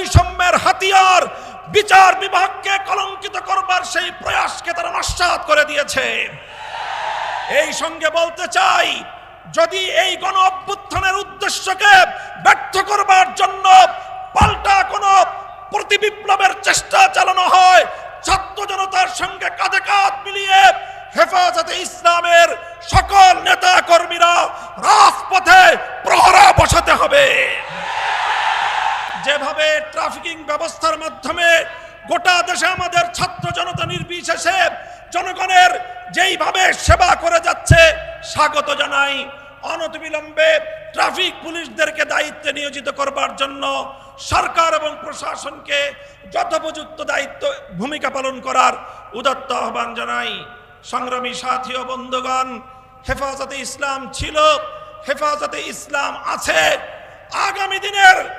বৈষম্যের হাতিয়ার বিচার বিভাগকে কলঙ্কিত করবার সেই প্রয়াসকে তারা নস্বাত করে দিয়েছে। এই সঙ্গে বলতে চাই, যদি এই গণ অভ্যুত্থানের উদ্দেশ্যকে ব্যর্থ করবার জন্য পাল্টা কোনো প্রতিবিপ্লবের চেষ্টা চালানো হয়, ছাত্র জনতার সঙ্গে কাঁধে কাঁধ মিলিয়ে হেফাজতে ইসলামের যেভাবে ট্রাফিকিং ব্যবস্থার মাধ্যমে গোটা দেশে আমাদের ছাত্র জনতা নির্বিশেষে জনগণের যেইভাবে সেবা করে যাচ্ছে, স্বাগত জানাই। অনতিবিলম্বে ট্রাফিক পুলিশদেরকে দায়িত্বে নিয়োজিত করবার জন্য সরকার এবং প্রশাসনকে যথোপযুক্ত দায়িত্ব, ভূমিকা পালন করার উদাত্ত আহ্বান জানাই। সংগ্রামী সাথী ও বন্ধুগণ, হেফাজতে ইসলাম ছিল, হেফাজতে ইসলাম আছে। আগামী দিনের